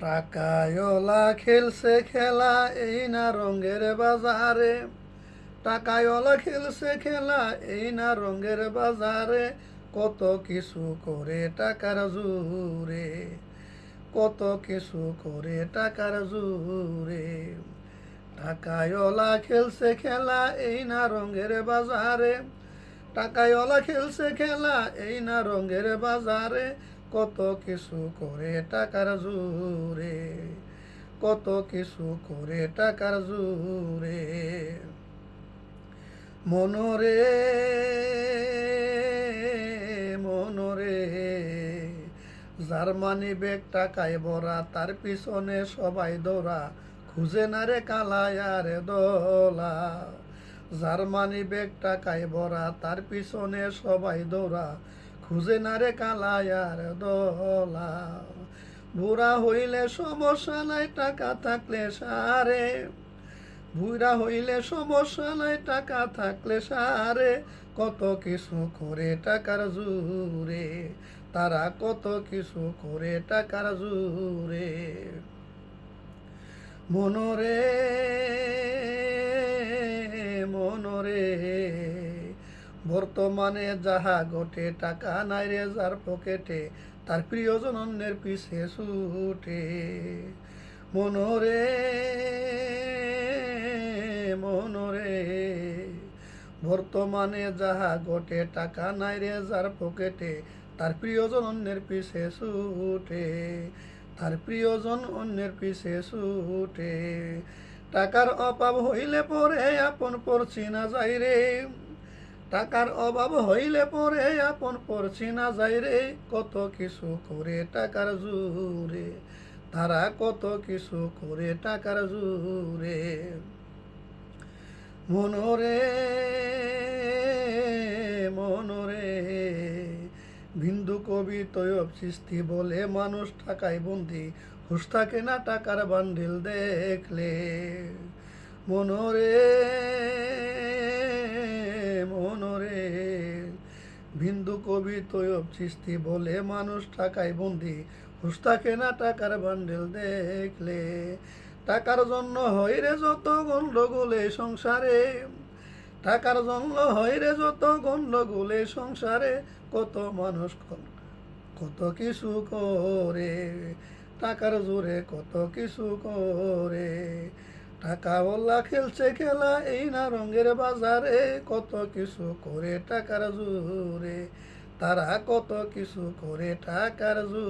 টাকায়লা খেলছে খেলা, এই না রঙের বাজারে। টাকায়লা খেলছে খেলা, এই না রঙের বাজারে। কত কিছু করে টাকার জুরে, কত কিছু করে টাকার জুরে। টাকায়লা খেলছে খেলা, এই না রঙের বাজারে। টাকায়লা খেলছে খেলা, এই না রঙের বাজারে। কত কিছু করে টাকার জুরে, কত কিছু করে টাকার জুরে। মনরে মনরে জার্মানি বেগ টাকায় ভরা, তার পিছনে সবাই দৌড়া খুঁজে না রে কালায়ারে দোলা। জার্মানি বেগ টাকায় ভরা, তার পিছনে সবাই দৌড়া খুঁজে না রে কালায়ার দোলা বুড়া হইলে সমস্যা নাই, টাকা থাকলে সারে। বুড়া হইলে সমস্যা নাই, টাকা থাকলে সারে। কত কিছু করে টাকার জুরে তারা কত কিছু করে টাকার জুরে মনরে বর্তমানে যাহা ঘটে, টাকা নাই রে যার পকেটে তার প্রিয়জন অন্যের পিছে ছুটে। মনরে মনরে, বর্তমানে যাহা ঘটে, টাকা নাই রে যার পকেটে তার প্রিয়জন অন্যের পিছে ছুটে। তার প্রিয়জন অন্যের পিছে ছুটে। টাকার অভাব হইলে পরে আপন পড়ছি না যাই রে। টাকার অভাব হইলে পরে আপন পড়ছি না যাই রে, কত কিছু করে টাকার জুরে তারা কত কিছু করে টাকার জুরে। মনরে মনরে বিন্দু কবি তৈব সৃষ্টি বলে মানুষ টাকায় বন্দি, হুশ থাকে না টাকার বান্ডিল দেখলে। মনরে বিন্দু কবি তৈব সৃষ্টি বলে মানুষ টাকায় বন্দি। হুশ থাকে না টাকার বান্ডেল দেখলে। টাকার জন্য হয় রে যত গন্ডগোল এই সংসারে। টাকার জন্য হয় রে যত গন্ডগোল এই সংসারে। কত মানুষ কত কিছু করে। টাকার জোরে কত কিছু করে। টাকা বল্লা খেলছে খেলা, এই না রঙের বাজারে কত কিছু করে টাকার জোরে। তারা কত কিছু করে টাকার জোরে।